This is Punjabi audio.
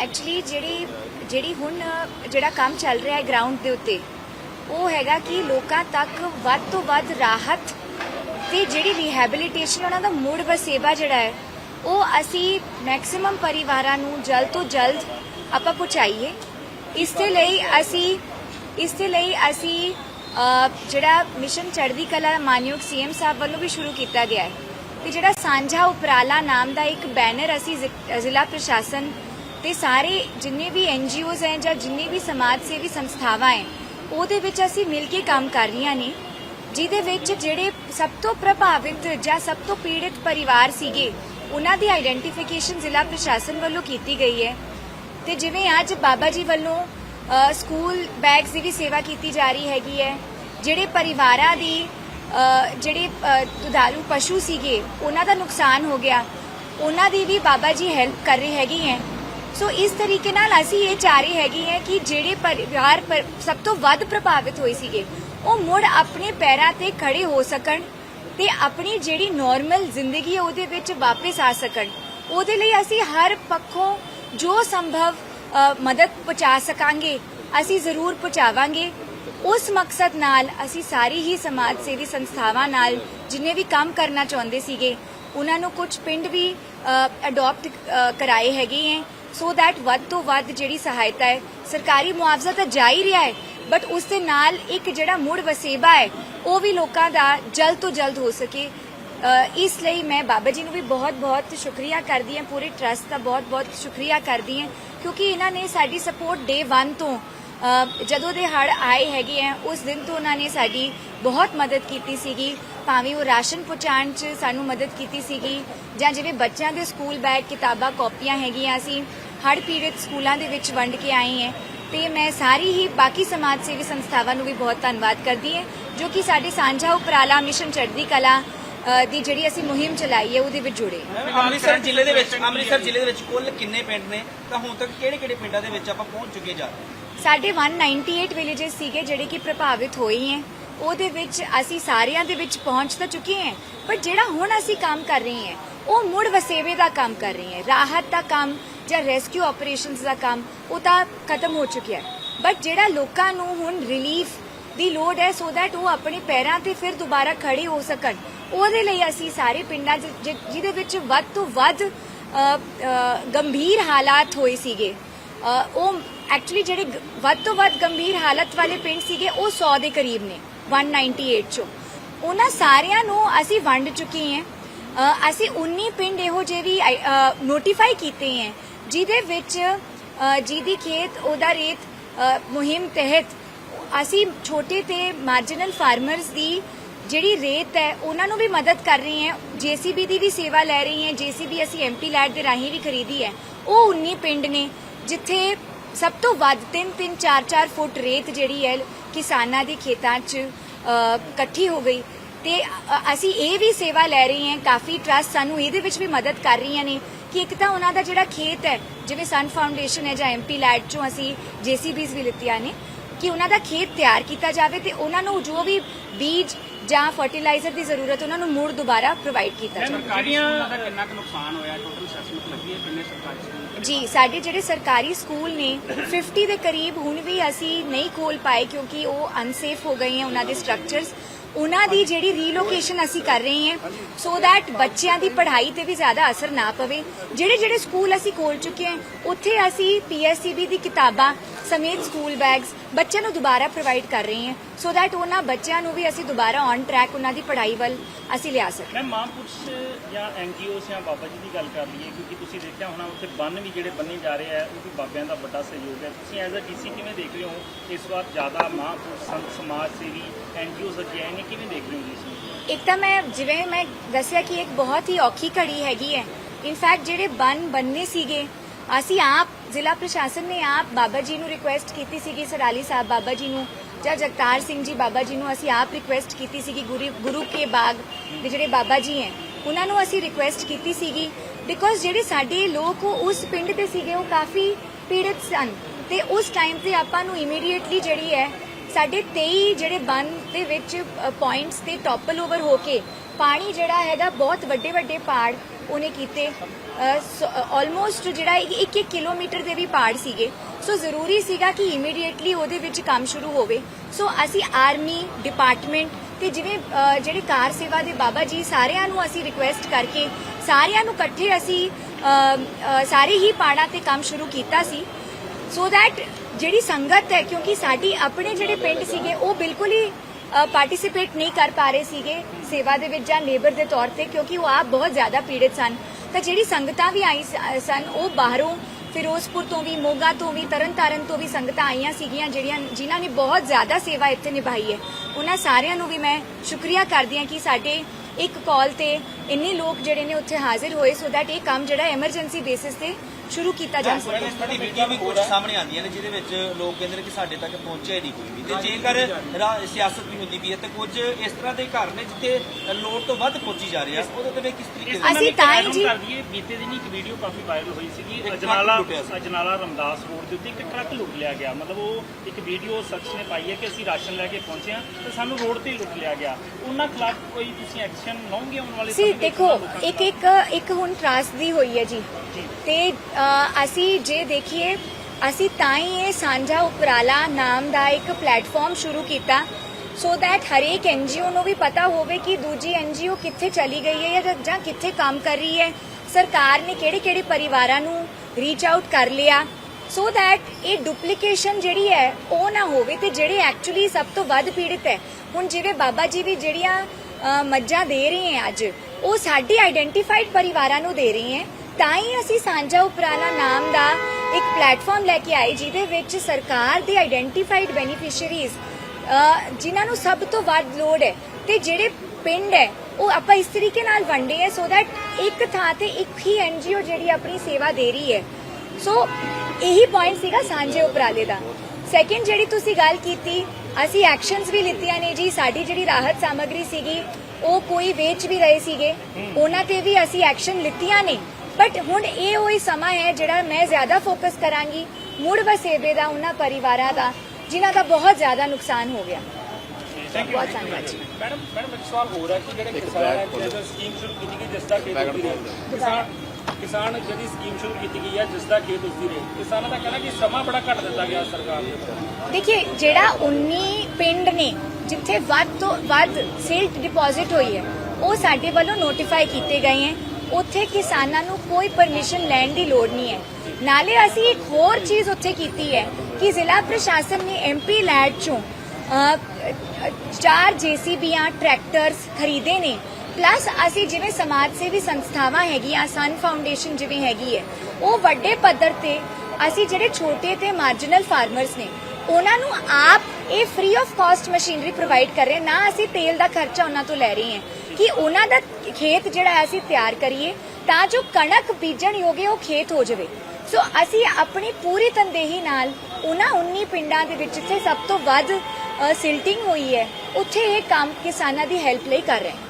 ਐਕਚੁਅਲੀ ਜਿਹੜੀ ਜਿਹੜੀ ਹੁਣ, ਜਿਹੜਾ ਕੰਮ ਚੱਲ ਰਿਹਾ ਹੈ ਗਰਾਊਂਡ ਦੇ ਉੱਤੇ, ਉਹ ਹੈਗਾ ਕਿ ਲੋਕਾਂ ਤੱਕ ਵੱਧ ਤੋਂ ਵੱਧ ਰਾਹਤ ਤੇ ਜਿਹੜੀ ਰਿਹੈਬਿਲਿਟੇਸ਼ਨ ਉਹਨਾਂ ਦਾ ਮੁੜ ਵਸੇਬਾ ਜਿਹੜਾ ਹੈ, ਉਹ ਅਸੀਂ ਮੈਕਸਿਮਮ ਪਰਿਵਾਰਾਂ ਨੂੰ ਜਲਦ ਤੋਂ ਜਲਦ ਆਪਾਂ ਪਹੁੰਚਾਈਏ। ਇਸ ਦੇ ਲਈ ਅਸੀਂ, ਇਸ ਦੇ ਲਈ ਅਸੀਂ ਜਿਹੜਾ ਮਿਸ਼ਨ ਚੜ੍ਹਦੀ ਕਲਾ ਮਾਨਯੋਗ ਸੀਐਮ ਸਾਹਿਬ ਵੱਲੋਂ ਵੀ ਸ਼ੁਰੂ ਕੀਤਾ ਗਿਆ ਹੈ। ਤੇ ਜਿਹੜਾ ਸਾਂਝਾ ਉਪਰਾਲਾ ਨਾਮ ਦਾ ਇੱਕ ਬੈਨਰ ਅਸੀਂ ਜ਼ਿਲ੍ਹਾ ਪ੍ਰਸ਼ਾਸਨ ਤੇ ਸਾਰੇ ਜਿੰਨੇ ਵੀ ਐਨਜੀਓਜ਼ ਹੈ ਜਾਂ ਜਿੰਨੇ ਵੀ ਸਮਾਜ ਸੇਵੀ ਸੰਸਥਾਵਾਂ ਹੈ, ਉਹਦੇ ਵਿੱਚ ਅਸੀਂ ਮਿਲ ਕੇ ਕੰਮ ਕਰ ਰਹੀਆਂ ਨੇ, ਜਿਹਦੇ ਵਿੱਚ ਜਿਹੜੇ ਸਭ ਤੋਂ ਪ੍ਰਭਾਵਿਤ ਜਾਂ ਸਭ ਤੋਂ ਪੀੜਿਤ ਪਰਿਵਾਰ ਸੀਗੇ, ਉਹਨਾਂ ਦੀ ਆਈਡੈਂਟੀਫਿਕੇਸ਼ਨ ਜ਼ਿਲ੍ਹਾ ਪ੍ਰਸ਼ਾਸਨ ਵੱਲੋਂ ਕੀਤੀ ਗਈ ਹੈ। ਤੇ ਜਿਵੇਂ ਅੱਜ ਬਾਬਾ ਜੀ ਵੱਲੋਂ ਸਕੂਲ ਬੈਗਸ ਦੀ ਵੀ ਸੇਵਾ ਕੀਤੀ ਜਾ ਰਹੀ ਹੈਗੀ ਹੈ, ਜਿਹੜੇ ਪਰਿਵਾਰਾਂ ਦੀ ਜਿਹੜੇ ਦੁਧਾਰੂ ਪਸ਼ੂ ਸੀਗੇ, ਉਹਨਾਂ ਦਾ ਨੁਕਸਾਨ ਹੋ ਗਿਆ, ਉਹਨਾਂ ਦੀ ਵੀ ਬਾਬਾ ਜੀ ਹੈਲਪ ਕਰ ਰਹੇ ਹੈਗੀ ਹੈ। ਸੋ ਇਸ ਤਰੀਕੇ ਨਾਲ ਅਸੀਂ ਇਹ ਚਾਹ ਰਹੇ ਹੈਗੇ ਹੈ ਕਿ ਜਿਹੜੇ ਪਰਿਵਾਰ ਸਭ ਤੋਂ ਵੱਧ ਪ੍ਰਭਾਵਿਤ ਹੋਏ ਸੀਗੇ, ਉਹ ਮੁੜ ਆਪਣੇ ਪੈਰਾਂ ਤੇ ਖੜੇ ਹੋ ਸਕਣ ਤੇ ਆਪਣੀ ਜਿਹੜੀ ਨਾਰਮਲ ਜ਼ਿੰਦਗੀ ਹੈ ਉਹਦੇ ਵਿੱਚ ਵਾਪਸ ਆ ਸਕਣ। ਉਹਦੇ ਲਈ ਅਸੀਂ ਹਰ ਪੱਖੋਂ ਜੋ ਸੰਭਵ ਮਦਦ ਪਹੁੰਚਾ ਸਕਾਂਗੇ, ਅਸੀਂ ਜ਼ਰੂਰ ਪਹੁੰਚਾਵਾਂਗੇ। ਉਸ ਮਕਸਦ ਨਾਲ ਅਸੀਂ ਸਾਰੀ ਹੀ ਸਮਾਜ ਸੇਵੀ ਸੰਸਥਾਵਾਂ ਨਾਲ ਜਿੰਨੇ ਵੀ ਕੰਮ ਕਰਨਾ ਚਾਹੁੰਦੇ ਸੀਗੇ, ਉਹਨਾਂ ਨੂੰ ਕੁਝ ਪਿੰਡ ਵੀ ਅਡਾਪਟ ਕਰਾਏ ਹੈਗੇ ਹੈ। ਸੋ ਦੈਟ ਵੱਧ ਤੋਂ ਵੱਧ ਜਿਹੜੀ ਸਹਾਇਤਾ ਹੈ, ਸਰਕਾਰੀ ਮੁਆਵਜ਼ਾ ਤਾਂ ਜਾ ਹੀ ਰਿਹਾ ਹੈ ਬਟ ਉਸ ਦੇ ਨਾਲ ਇੱਕ ਜਿਹੜਾ ਮੁੜ ਵਸੇਬਾ ਹੈ, ਉਹ ਵੀ ਲੋਕਾਂ ਦਾ ਜਲਦ ਤੋਂ ਜਲਦ ਹੋ ਸਕੇ। ਇਸ ਲਈ ਮੈਂ ਬਾਬਾ ਜੀ ਨੂੰ ਵੀ ਬਹੁਤ-ਬਹੁਤ ਸ਼ੁਕਰੀਆ ਕਰਦੀ ਹਾਂ, ਪੂਰੇ ਟਰਸਟ ਦਾ ਬਹੁਤ-ਬਹੁਤ ਸ਼ੁਕਰੀਆ ਕਰਦੀ ਹਾਂ, ਕਿਉਂਕਿ ਇਹਨਾਂ ਨੇ ਸਾਡੀ ਸਪੋਰਟ ਡੇ 1 ਤੋਂ ਜਦੋਂ ਦੇ ਹੜ ਆਏ ਹੈਗੇ ਆ, ਉਸ ਦਿਨ ਤੋਂ ਉਹਨਾਂ ਨੇ ਸਾਡੀ ਬਹੁਤ ਮਦਦ ਕੀਤੀ ਸੀਗੀ। ਭਾਵੇਂ ਉਹ ਰਾਸ਼ਨ ਪਹੁੰਚਾਉਣ 'ਚ ਸਾਨੂੰ ਮਦਦ ਕੀਤੀ ਸੀਗੀ, ਜਾਂ ਜਿਵੇਂ ਬੱਚਿਆਂ ਦੇ ਸਕੂਲ ਬੈਗ ਕਿਤਾਬਾਂ, ਕਾਪੀਆਂ ਹੈਗੀਆਂ ਸੀ ਹੜ ਪੀੜਿਤ ਸਕੂਲਾਂ ਦੇ ਵਿੱਚ ਵੰਡ ਕੇ ਆਏ ਹਾਂ ਤੇ ਮੈਂ ਸਾਰੀ ਹੀ ਬਾਕੀ ਸਮਾਜ ਸੇਵੀ ਸੰਸਥਾਵਾਂ ਨੂੰ ਵੀ ਬਹੁਤ ਧੰਨਵਾਦ ਕਰਦੀ ਹਾਂ ਜੋ ਕਿ ਸਾਡੇ ਸਾਂਝਾ ਉਪਰਾਲਾ ਮਿਸ਼ਨ ਚੜ੍ਹਦੀ ਕਲਾ ਦੀ ਜਿਹੜੀ ਅਸੀਂ ਮੁਹਿੰਮ ਚਲਾਈ ਹੈ ਉਹਦੇ ਵਿੱਚ ਜੁੜੇ ਅੰਮ੍ਰਿਤਸਰ ਜ਼ਿਲ੍ਹੇ ਦੇ ਵਿੱਚ ਅੰਮ੍ਰਿਤਸਰ ਜ਼ਿਲ੍ਹੇ ਦੇ ਵਿੱਚ ਕੁੱਲ ਕਿੰਨੇ ਪਿੰਡ ਨੇ? ਤਾਂ ਹੁਣ ਤੱਕ ਕਿਹੜੇ ਕਿਹੜੇ ਪਿੰਡਾਂ ਦੇ ਵਿੱਚ ਆਪਾਂ ਪਹੁੰਚ ਚੁੱਕੇ ਜਾ ਸਾਡੇ 198 ਵਿਲੇजेस ਸੀਗੇ ਜਿਹੜੇ ਕਿ ਪ੍ਰਭਾਵਿਤ ਹੋਏ ਹੈ ਉਹਦੇ ਵਿੱਚ ਅਸੀਂ ਸਾਰਿਆਂ ਦੇ ਵਿੱਚ ਪਹੁੰਚ ਤਾਂ ਚੁੱਕੇ ਹਾਂ ਪਰ ਜਿਹੜਾ ਹੁਣ ਅਸੀਂ ਕੰਮ ਕਰ ਰਹੇ ਹਾਂ ਉਹ ਮੁੜ ਵਸੇਵੇ ਦਾ ਕੰਮ ਕਰ ਰਹੇ ਹਾਂ ਰਾਹਤ ਦਾ ਕੰਮ ਜਾਂ ਰੈਸਕਿਊ ਆਪਰੇਸ਼ਨਸ ਦਾ ਕੰਮ, ਉਹ ਤਾਂ ਖਤਮ ਹੋ ਚੁੱਕਿਆ ਬਟ ਜਿਹੜਾ ਲੋਕਾਂ ਨੂੰ ਹੁਣ ਰਿਲੀਫ ਦੀ ਲੋੜ ਹੈ ਸੋ ਦੈਟ ਉਹ ਆਪਣੇ ਪੈਰਾਂ ਤੇ ਫਿਰ ਦੁਬਾਰਾ ਖੜੇ ਹੋ ਸਕਣ, ਉਹਦੇ ਲਈ ਅਸੀਂ ਸਾਰੇ ਪਿੰਡਾਂ 'ਚ ਜਿ- ਜਿਹਦੇ ਵਿੱਚ ਵੱਧ ਤੋਂ ਵੱਧ ਗੰਭੀਰ ਹਾਲਾਤ ਹੋਏ ਸੀਗੇ ਉਹ ਐਕਚੁਅਲੀ ਜਿਹੜੇ ਵੱਧ ਤੋਂ ਵੱਧ ਗੰਭੀਰ ਹਾਲਤ ਵਾਲੇ ਪਿੰਡ ਸੀਗੇ, ਉਹ 100 ਦੇ ਕਰੀਬ ਨੇ 198 ਚੋਂ। ਉਹਨਾਂ ਸਾਰਿਆਂ ਨੂੰ ਅਸੀਂ ਵੰਡ ਚੁੱਕੇ ਹਾਂ ਅਸੀਂ 19 ਪਿੰਡ ਇਹੋ ਜਿਹੇ ਵੀ ਨੋਟੀਫਾਈ ਕੀਤੇ ਹੈ ਜਿਹਦੇ ਵਿੱਚ ਜਿਹਦੀ ਖੇਤ, ਉਹਦਾ ਰੇਤ ਮੁਹਿੰਮ ਤਹਿਤ ਅਸੀਂ ਛੋਟੇ ਤੇ ਮਾਰਜਨਲ ਫਾਰਮਰਸ ਦੀ ਜਿਹੜੀ ਰੇਤ ਹੈ, ਉਹਨਾਂ ਨੂੰ ਵੀ ਮਦਦ ਕਰ ਰਹੀ ਹੈ। ਜੀਸੀਬੀ ਦੀ ਵੀ ਸੇਵਾ ਲੈ ਰਹੀ ਹੈ ਜੀਸੀਬੀ ਅਸੀਂ ਐਮਪੀ ਲੈਟ ਦੇ ਰਾਹੀਂ ਵੀ ਖਰੀਦੀ ਹੈ। ਉਹ 19 ਪਿੰਡ ਨੇ, ਜਿੱਥੇ ਸਭ ਤੋਂ ਵੱਧ 3-3 4-4 ਫੁੱਟ ਰੇਤ ਜਿਹੜੀ ਹੈ, ਕਿਸਾਨਾਂ ਦੇ ਖੇਤਾਂ 'ਚ ਇਕੱਠੀ ਹੋ ਗਈ। ਤੇ ਅਸੀਂ ਇਹ ਵੀ ਸੇਵਾ ਲੈ ਰਹੇ ਹਾਂ, ਕਾਫੀ ਟਰਸਟ ਸਾਨੂੰ ਇਹਦੇ ਵਿੱਚ ਵੀ ਮਦਦ ਕਰ ਰਹੀਆਂ ਨੇ। ਕਿ ਇੱਕ ਤਾਂ ਉਹਨਾਂ ਦਾ ਜਿਹੜਾ ਖੇਤ ਹੈ ਜਿਵੇਂ ਸਨ ਫਾਊਂਡੇਸ਼ਨ ਹੈ ਜਾਂ ਐਮਪੀ ਲੈਟ ਚੋਂ ਅਸੀਂ ਜੀਸੀਬੀਜ਼ ਵੀ ਲਿੱਤੀਆਂ ਨੇ ਕਿ ਉਹਨਾਂ ਦਾ ਖੇਤ ਤਿਆਰ ਕੀਤਾ ਜਾਵੇ ਤੇ ਉਹਨਾਂ ਨੂੰ ਜੋ ਵੀ ਬੀਜ ਜਾਂ ਫਰਟੀਲਾਈਜ਼ਰ ਦੀ ਜ਼ਰੂਰਤ ਉਹਨਾਂ ਨੂੰ ਮੁੜ ਦੁਬਾਰਾ ਪ੍ਰੋਵਾਈਡ ਕੀਤਾ ਜਾਵੇ। ਸਰਕਾਰੀ ਸਕੂਲਾਂ ਦਾ ਕਿੰਨਾ ਕੁ ਨੁਕਸਾਨ ਹੋਇਆ? ਟੋਟਲ ਅਸੈਸਮੈਂਟ ਲੱਗੀ ਹੈ? ਕਿੰਨੇ ਸਰਕਾਰੀ ਸਕੂਲ ਜੀ ਸਾਡੇ ਜਿਹੜੇ ਸਰਕਾਰੀ ਸਕੂਲ ਨੇ 50 ਦੇ ਕਰੀਬ ਹੁਣ ਵੀ ਅਸੀਂ ਨਹੀਂ ਖੋਲ ਪਾਏ ਕਿਉਂਕਿ ਉਹ ਅਨਸੇਫ ਹੋ ਗਏ ਹੈ ਉਹਨਾਂ ਦੇ ਸਟਰਕਚਰਸ ਉਹਨਾਂ ਦੀ ਜਿਹੜੀ ਰੀਲੋਕੇਸ਼ਨ ਅਸੀਂ ਕਰ ਰਹੇ ਹਾਂ ਸੋ ਦੈਟ ਬੱਚਿਆਂ ਦੀ ਪੜ੍ਹਾਈ ਤੇ ਵੀ ਜ਼ਿਆਦਾ ਅਸਰ ਨਾ ਪਵੇ। ਜਿਹੜੇ ਜਿਹੜੇ ਸਕੂਲ ਅਸੀਂ ਖੋਲ ਚੁੱਕੇ ਹਾਂ, ਉੱਥੇ ਅਸੀਂ ਪੀਐਸਸੀਬੀ ਦੀ ਕਿਤਾਬਾਂ, ਸਮੇਤ ਸਕੂਲ ਬੈਗਸ ਬੱਚਿਆਂ ਨੂੰ ਦੁਬਾਰਾ ਪ੍ਰੋਵਾਈਡ ਕਰ ਰਹੇ ਹਾਂ। ਸੋ ਦੈਟ ਉਹਨਾਂ ਬੱਚਿਆਂ ਨੂੰ ਵੀ ਅਸੀਂ ਦੁਬਾਰਾ ਔਨ ਟਰੈਕ ਉਹਨਾਂ ਦੀ ਪੜ੍ਹਾਈ ਵੱਲ ਅਸੀਂ ਲਿਆ ਸਕੀਏ। ਮੈਂ ਮਹਾਂਪੁਰਸ਼ ਜਾਂ ਐਨਜੀਓਸ ਜਾਂ ਬਾਬਾ ਜੀ ਦੀ ਗੱਲ ਕਰ ਲਈਏ ਕਿਉਂਕਿ ਤੁਸੀਂ ਦੇਖਿਆ ਹੋਣਾ ਉੱਥੇ ਬੰਨ ਵੀ ਜਿਹੜੇ ਬੰਨੇ ਜਾ ਰਹੇ ਆ ਉਹ ਵੀ ਬਾਬਿਆਂ ਦਾ ਵੱਡਾ ਸਹਿਯੋਗ ਹੈ। ਤੁਸੀਂ ਐਜ਼ ਅ ਡੀਸੀ ਕਿਵੇਂ ਦੇਖ ਰਹੇ ਹੋ? ਇਸ ਵਾਰ ਜ਼ਿਆਦਾ ਮਹਾਂਪੁਰਸ਼ ਸੰਤ ਸਮਾਜ ਸੇਵੀ ਐਨਜੀਓਸ ਅੱਗੇ ਆਏ ਨੇ ਕਿਵੇਂ ਦੇਖ ਰਹੇ ਹੋ ਨੂੰ ਇੱਕ ਤਾਂ ਮੈਂ ਜਿਵੇਂ ਮੈਂ ਦੱਸਿਆ ਕਿ ਇੱਕ ਬਹੁਤ ਹੀ ਔਖੀ ਘੜੀ ਹੈਗੀ ਹੈ। ਇਨਫੈਕਟ ਜਿਹੜੇ ਬਨ ਬੰਨੇ ਸੀਗੇ ਅਸੀਂ ਆਪ ਜ਼ਿਲ੍ਹਾ ਪ੍ਰਸ਼ਾਸਨ ਨੇ ਆਪ ਬਾਬਾ ਜੀ ਨੂੰ ਰਿਕੁਐਸਟ ਕੀਤੀ ਸੀਗੀ ਸਰਾਲੀ ਸਾਹਿਬ ਬਾਬਾ ਜੀ ਨੂੰ, ਜਾਂ ਜਗਤਾਰ ਸਿੰਘ ਜੀ ਬਾਬਾ ਜੀ ਨੂੰ ਅਸੀਂ ਆਪ ਰਿਕੁਐਸਟ ਕੀਤੀ ਸੀਗੀ, ਗੁਰੂ ਗੁਰੂ ਕੇ ਬਾਗ ਦੇ ਜਿਹੜੇ ਬਾਬਾ ਜੀ ਹੈ, ਉਹਨਾਂ ਨੂੰ ਅਸੀਂ ਰਿਕੁਐਸਟ ਕੀਤੀ ਸੀਗੀ ਬਿਕੋਜ਼ ਜਿਹੜੇ ਸਾਡੇ ਲੋਕ ਉਸ ਪਿੰਡ ਦੇ ਸੀਗੇ, ਉਹ ਕਾਫੀ ਪੀੜਤ ਸਨ, ਤੇ ਉਸ ਟਾਈਮ ਤੇ ਆਪਾਂ ਨੂੰ ਇਮੀਡੀਏਟਲੀ ਜਿਹੜੀ ਹੈ, ਸਾਡੇ 23 ਜਿਹੜੇ ਬੰਨ ਦੇ ਵਿੱਚ ਪੁਆਇੰਟਸ ਤੇ ਟੋਪਲ ਓਵਰ ਹੋ ਕੇ ਪਾਣੀ ਜਿਹੜਾ ਹੈਗਾ ਬਹੁਤ ਵੱਡੇ ਵੱਡੇ ਪਹਾੜ ਉਹਨੇ ਕੀਤੇ। ਆਲਮੋਸਟ ਜਿਹੜਾ 1-1 ਕਿਲੋਮੀਟਰ ਦੇ ਵੀ ਪਹਾੜ ਸੀਗੇ। ਸੋ ਜ਼ਰੂਰੀ ਸੀਗਾ ਕਿ ਇਮੀਡੀਏਟਲੀ ਉਹਦੇ ਵਿੱਚ ਕੰਮ ਸ਼ੁਰੂ ਹੋਵੇ। ਸੋ ਅਸੀਂ ਆਰਮੀ ਡਿਪਾਰਟਮੈਂਟ ਤੇ ਜਿਵੇਂ ਜਿਹੜੇ ਕਾਰ ਸੇਵਾ ਦੇ ਬਾਬਾ ਜੀ ਸਾਰਿਆਂ ਨੂੰ ਅਸੀਂ ਰਿਕੁਐਸਟ ਕਰਕੇ, ਸਾਰਿਆਂ ਨੂੰ ਇਕੱਠੇ ਅਸੀਂ ਸਾਰੇ ਹੀ ਪਹਾੜਾਂ ਤੇ ਕੰਮ ਸ਼ੁਰੂ ਕੀਤਾ ਸੀ। ਸੋ ਦੈਟ ਜਿਹੜੀ ਸੰਗਤ ਹੈ, ਕਿਉਂਕਿ ਸਾਡੀ ਆਪਣੇ ਜਿਹੜੇ ਪਿੰਡ ਸੀਗੇ, ਉਹ ਬਿਲਕੁਲ ਹੀ ਪਾਰਟਿਸਿਪੇਟ ਨਹੀਂ ਕਰ ਪਾ ਰਹੇ ਸੀਗੇ ਸੇਵਾ ਦੇ ਵਿੱਚ ਜਾਂ ਲੇਬਰ ਦੇ ਤੌਰ ਤੇ, ਕਿਉਂਕਿ ਉਹ ਆਪ ਬਹੁਤ ਜ਼ਿਆਦਾ ਪੀੜਿਤ ਸਨ। ਤਾਂ ਜਿਹੜੀ ਸੰਗਤਾਂ ਵੀ ਆਈ ਸ- ਸਨ, ਉਹ ਬਾਹਰੋਂ ਫਿਰੋਜ਼ਪੁਰ ਤੋਂ ਵੀ, ਮੋਗਾ ਤੋਂ ਵੀ, ਤਰਨਤਾਰਨ ਤੋਂ ਵੀ ਸੰਗਤਾਂ ਆਈਆਂ ਸੀਗੀਆਂ, ਜਿਹੜੀਆਂ, ਜਿਨ੍ਹਾਂ ਨੇ ਬਹੁਤ ਜ਼ਿਆਦਾ ਸੇਵਾ ਇੱਥੇ ਨਿਭਾਈ ਹੈ। ਉਹਨਾਂ ਸਾਰਿਆਂ ਨੂੰ ਵੀ ਮੈਂ ਸ਼ੁਕਰੀਆ ਕਰਦੀ ਹਾਂ ਕਿ ਸਾਡੇ ਇੱਕ ਕਾਲ ਤੇ ਇੰਨੇ ਲੋਕ ਜਿਹੜੇ ਨੇ ਉੱਥੇ ਹਾਜ਼ਰ ਹੋਏ ਸੋ ਦੈਟ ਇਹ ਕੰਮ ਜਿਹੜਾ ਐਮਰਜੈਂਸੀ ਬੇਸਿਸ ਤੇ ਸ਼ੁਰੂ ਕੀਤਾ ਜਾ ਸਕੇ। ਇਸ ਤਰ੍ਹਾਂ ਦੀ ਵੀਡੀਓ ਵੀ ਕੁਝ ਸਾਹਮਣੇ ਆਉਂਦੀਆਂ ਨੇ ਜਿਹਦੇ ਵਿੱਚ ਲੋਕ ਕਹਿੰਦੇ ਨੇ ਕਿ ਸਾਡੇ ਤੱਕ ਪਹੁੰਚਿਆ ਹੀ ਨਹੀਂ ਕੋਈ ਵੀ। ਤੇ ਜੇਕਰ ਸਿਆਸਤ ਵੀ ਹੁੰਦੀ ਵੀ ਹੈ ਤੇ ਕੁਝ ਇਸ ਤਰ੍ਹਾਂ ਦੇ ਘਰ ਨੇ ਜਿੱਥੇ ਲੋੜ ਤੋਂ ਵੱਧ ਪਹੁੰਚੀ ਜਾ ਰਹੀ ਹੈ। ਉਹਦੇ ਤੇ ਵੀ ਕਿਸ ਤਰੀਕੇ ਨਾਲ ਅਸੀਂ ਤਾਂ ਹੀ ਜੀ- ਕਰ ਦਈਏ ਬੀਤੇ ਦਿਨ ਇੱਕ ਵੀਡੀਓ ਕਾਫੀ ਵਾਇਰਲ ਹੋਈ ਸੀਗੀ। ਅਜਨਾਲਾ। ਅਜਨਾਲਾ ਰਮਦਾਸ ਰੋਡ ਦੇ ਉੱਤੇ ਇੱਕ ਟਰੱਕ ਲੁੱਟ ਲਿਆ ਗਿਆ। ਮਤਲਬ ਉਹ ਇੱਕ ਵੀਡੀਓ ਸ਼ਖਸ ਨੇ ਪਾਈ ਹੈ ਕਿ ਅਸੀਂ ਰਾਸ਼ਨ ਲੈ ਕੇ ਪਹੁੰਚੇ ਹਾਂ ਤੇ ਸਾਨੂੰ ਰੋਡ ਤੇ ਹੀ ਲੁੱਟ ਲਿਆ ਗਿਆ। ਉਹਨਾਂ ਖਿਲਾਫ ਕੋਈ ਤੁਸੀਂ ਐਕਸ਼ਨ ਲਓਗੇ ਆਉਣ ਵਾਲੇ ਸਮੇਂ ਵਿੱਚ? ਦੇਖੋ ਇੱਕ? ਇੱਕ ਇੱਕ ਹੁਣ ਤਰਾਸਦੀ ਹੋਈ ਹੈ ਜੀ। ਤੇ ਅਸੀਂ ਜੇ ਦੇਖੀਏ, ਅਸੀਂ ਤਾਂ ਹੀ ਇਹ ਸਾਂਝਾ ਉਪਰਾਲਾ ਨਾਮ ਦਾ ਇੱਕ ਪਲੇਟਫਾਰਮ ਸ਼ੁਰੂ ਕੀਤਾ ਸੋ ਦੈਟ ਹਰੇਕ ਐਨਜੀਓ ਨੂੰ ਵੀ ਪਤਾ ਹੋਵੇ ਕਿ ਦੂਜੀ ਐਨਜੀਓ ਕਿੱਥੇ ਚਲੀ ਗਈ ਹੈ ਜਾਂ- ਜਾਂ ਕਿੱਥੇ ਕੰਮ ਕਰ ਰਹੀ ਹੈ। ਸਰਕਾਰ ਨੇ ਕਿਹੜੇ ਕਿਹੜੇ ਪਰਿਵਾਰਾਂ ਨੂੰ ਰੀਚ ਆਊਟ ਕਰ ਲਿਆ ਸੋ ਦੈਟ ਇਹ ਡੁਪਲੀਕੇਸ਼ਨ ਜਿਹੜੀ ਹੈ, ਉਹ ਨਾ ਹੋਵੇ ਤੇ ਜਿਹੜੇ ਐਕਚੁਅਲੀ ਸਭ ਤੋਂ ਵੱਧ ਪੀੜਿਤ ਹੈ, ਹੁਣ ਜਿਵੇਂ ਬਾਬਾ ਜੀ ਵੀ ਜਿਹੜੀਆਂ ਮੱਝਾਂ ਦੇ ਰਹੇ ਹੈ ਅੱਜ, ਉਹ ਸਾਡੇ ਆਈਡੈਂਟੀਫਾਈਡ ਪਰਿਵਾਰਾਂ ਨੂੰ ਦੇ ਰਹੇ ਹੈ। ਤਾਂ ਹੀ ਅਸੀਂ ਸਾਂਝਾ ਉਪਰਾਲਾ ਨਾਮ ਦਾ ਇੱਕ ਪਲੇਟਫਾਰਮ ਲੈ ਕੇ ਆਏ ਜਿਹਦੇ ਵਿੱਚ ਸਰਕਾਰ ਦੇ ਆਈਡੈਂਟੀਫਾਈਡ ਬੈਨੀਫੀਸ਼ੀਅਰੀਜ਼ ਜਿਨ੍ਹਾਂ ਨੂੰ ਸਭ ਤੋਂ ਵੱਧ ਲੋੜ ਹੈ ਤੇ ਜਿਹੜੇ ਪਿੰਡ ਹੈ ਉਹ ਆਪਾਂ ਇਸ ਤਰੀਕੇ ਨਾਲ ਵੰਡੇ ਹੈ ਸੋ ਦੈਟ ਇੱਕ ਥਾਂ ਤੇ ਇੱਕ ਹੀ ਐਨਜੀਓ ਜਿਹੜੀ ਆਪਣੀ ਸੇਵਾ ਦੇ ਰਹੀ ਹੈ। ਸੋ ਇਹੀ ਪੁਆਇੰਟ ਸੀਗਾ ਸਾਂਝੇ ਉਪਰਾਲੇ ਦਾ। ਸੈਕਿੰਡ ਜਿਹੜੀ ਤੁਸੀਂ ਗੱਲ ਕੀਤੀ ਅਸੀਂ ਐਕਸ਼ਨਸ ਵੀ ਲਿੱਤੀਆਂ ਨੇ ਜੀ ਸਾਡੀ ਜਿਹੜੀ ਰਾਹਤ ਸਾਮਗਰੀ ਸੀਗੀ ਉਹ ਕੋਈ ਵੇਚ ਵੀ ਰਹੇ ਸੀਗੇ ਉਹਨਾਂ ਤੇ ਵੀ ਅਸੀਂ ਐਕਸ਼ਨ ਲਿੱਤੀਆਂ ਨੇ। ਬਟ ਹੁਣ ਇਹ ਉਹੀ ਸਮਾਂ ਹੈ ਜਿਹੜਾ ਮੈਂ ਜ਼ਿਆਦਾ ਫੋਕਸ ਕਰਾਂਗੀ ਮੁੜ ਵਸੇਬੇ ਦਾ ਉਹਨਾਂ ਪਰਿਵਾਰਾਂ ਦਾ ਜਿਨ੍ਹਾਂ ਦਾ ਬਹੁਤ ਜ਼ਿਆਦਾ ਨੁਕਸਾਨ ਹੋ ਗਿਆ। ਬਹੁਤ ਧੰਨਵਾਦ ਜੀ। ਮੈਡਮ ਮੈਡਮ ਇੱਕ ਸਵਾਲ ਹੋਰ ਹੈ ਕਿ ਜਿਹੜੇ ਕਿਸਾਨ ਹੈ ਜਦੋਂ ਸਕੀਮ ਸ਼ੁਰੂ ਕੀਤੀ ਗਈ ਜਿਸ ਦਾ ਖੇਤ ਕਿਸਾਨ ਕਿਸਾਨ ਜਿਹੜੀ ਸਕੀਮ ਸ਼ੁਰੂ ਕੀਤੀ ਗਈ ਹੈ ਜਿਸ ਦਾ ਖੇਤ ਉਸਦੀ ਰਹੇ। ਕਿਸਾਨਾਂ ਦਾ ਕਹਿਣਾ ਕਿ ਸਮਾਂ ਬੜਾ ਘੱਟ ਦਿੱਤਾ ਗਿਆ ਸਰਕਾਰ ਦੇ ਵੱਲੋਂ ਦੇਖਿਏ ਜਿਹੜਾ 19 ਪਿੰਡ ਨੇ ਜਿੱਥੇ ਵੱਧ ਤੋਂ ਵੱਧ ਸਿਲਟ ਡਿਪੋਜ਼ਿਟ ਹੋਈ ਹੈ ਉਹ ਸਾਡੇ ਵੱਲੋਂ ਨੋਟੀਫਾਈ ਕੀਤੇ ਗਏ ਹੈ। ਉੱਥੇ ਕਿਸਾਨਾਂ ਨੂੰ ਕੋਈ ਪਰਮਿਸ਼ਨ ਲੈਣ ਦੀ ਲੋੜ ਨਹੀਂ ਹੈ। ਨਾਲੇ ਅਸੀਂ ਇੱਕ ਹੋਰ ਚੀਜ਼ ਉੱਥੇ ਕੀਤੀ ਹੈ ਕਿ ਜ਼ਿਲ੍ਹਾ ਪ੍ਰਸ਼ਾਸਨ ਨੇ ਐਮਪੀ ਲੈਡ ਚੋਂ ਚਾਰ ਜੀਸੀਬੀਆਂ ਟਰੈਕਟਰਸ ਖਰੀਦੇ ਨੇ। ਪਲੱਸ ਅਸੀਂ ਜਿਵੇਂ ਸਮਾਜ ਸੇਵੀ ਸੰਸਥਾਵਾਂ ਹੈਗੀਆਂ ਸਨ ਫਾਊਂਡੇਸ਼ਨ ਜਿਵੇਂ ਹੈਗੀ ਹੈ, ਉਹ ਵੱਡੇ ਪੱਧਰ ਤੇ ਅਸੀਂ ਜਿਹੜੇ ਛੋਟੇ ਤੇ ਮਾਰਜਨਲ ਫਾਰਮਰਸ ਨੇ ਉਹਨਾਂ ਨੂੰ ਆਪ ਇਹ free of cost machinery provide ਕਰ ਰਹੇ ਨਾ ਅਸੀਂ ਤੇਲ ਦਾ ਖਰਚਾ ਉਹਨਾਂ ਤੋਂ ਲੈ ਰਹੇ ਹਾਂ ਕਿ ਉਹਨਾਂ ਦਾ ਖੇਤ ਜਿਹੜਾ ਹੈ ਅਸੀਂ ਤਿਆਰ ਕਰੀਏ ਤਾਂ ਜੋ ਕਣਕ ਬੀਜਣ ਯੋਗੇ ਉਹ ਖੇਤ ਹੋ ਜਾਵੇ। ਸੋ ਅਸੀਂ ਆਪਣੀ ਪੂਰੀ ਤਨਦੇਹੀ ਨਾਲ ਉਹਨਾਂ 19 ਪਿੰਡਾਂ ਦੇ ਵਿੱਚ ਜਿੱਥੇ ਸਭ ਤੋਂ ਵੱਧ ਸਿਲਟਿੰਗ ਹੋਈ ਹੈ, ਉੱਥੇ ਇਹ ਕੰਮ ਕਿਸਾਨਾਂ ਦੀ ਹੈਲਪ ਲਈ ਕਰ ਰਹੇ ਹਾਂ।